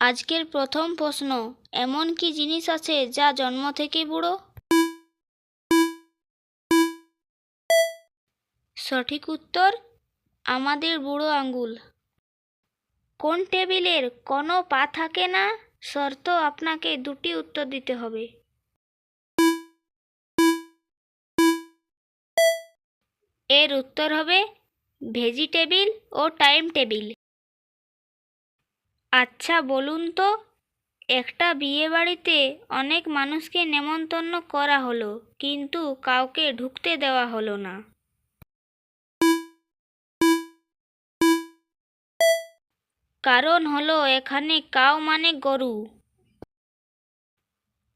আজকের প্রথম প্রশ্ন, এমন কি জিনিস আছে যা জন্ম থেকেই বুড়ো? সঠিক উত্তর, আমাদের বুড়ো আঙ্গুল। কোন টেবিলের কোনো পা থাকে না? শর্ত আপনাকে দুটি উত্তর দিতে হবে। এর উত্তর হবে ভেজিটেবিল ও টাইম টেবিল। আচ্ছা বলুন তো, একটা বিয়ে বাড়িতে অনেক মানুষকে নেমন্তন্ন করা হলো, কিন্তু কাউকে ঢুকতে দেওয়া হলো না। কারণ হলো এখানে কাউ মানে গরু।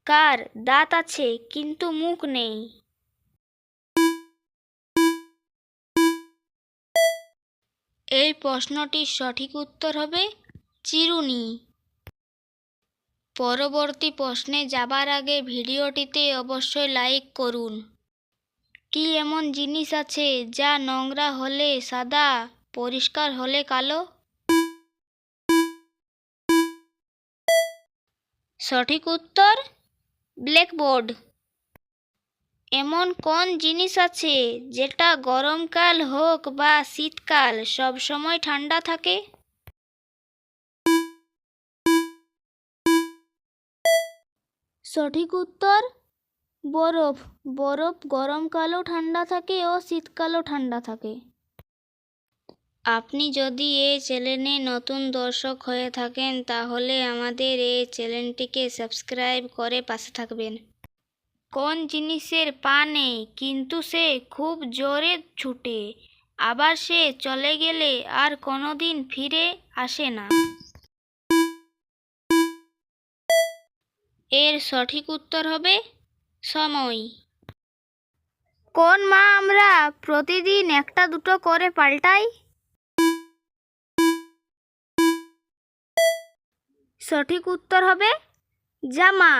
কার দাঁত আছে, কিন্তু মুখ নেই। এই প্রশ্নটির সঠিক উত্তর হবে চিরুনি। পরবর্তী প্রশ্নে যাবার আগে ভিডিওটিতে অবশ্যই লাইক করুন। কি এমন জিনিস আছে যা নোংরা হলে সাদা, পরিষ্কার হলে কালো? সঠিক উত্তর, ব্ল্যাকবোর্ড। এমন কোন জিনিস আছে যেটা গরমকাল হোক বা শীতকাল সবসময় ঠান্ডা থাকে? সঠিক উত্তর? বরফ। বরফ গরমকালেও ঠান্ডা থাকে ও শীতকালেও ঠান্ডা থাকে। আপনি যদি এই চ্যানেলে নতুন দর্শক হয়ে থাকেন, তাহলে আমাদের এই চ্যানেলটিকে সাবস্ক্রাইব করে পাশে থাকবেন। কোন জিনিসের পা নেই, কিন্তু সে খুব জোরে ছুটে। আবার সে চলে গেলে আর কোনোদিন ফিরে আসে না। এর সঠিক উত্তর হবে সময়। কোন মা আমরা প্রতিদিন একটা দুটো করে পাল্টাই? সঠিক উত্তর হবে জামা।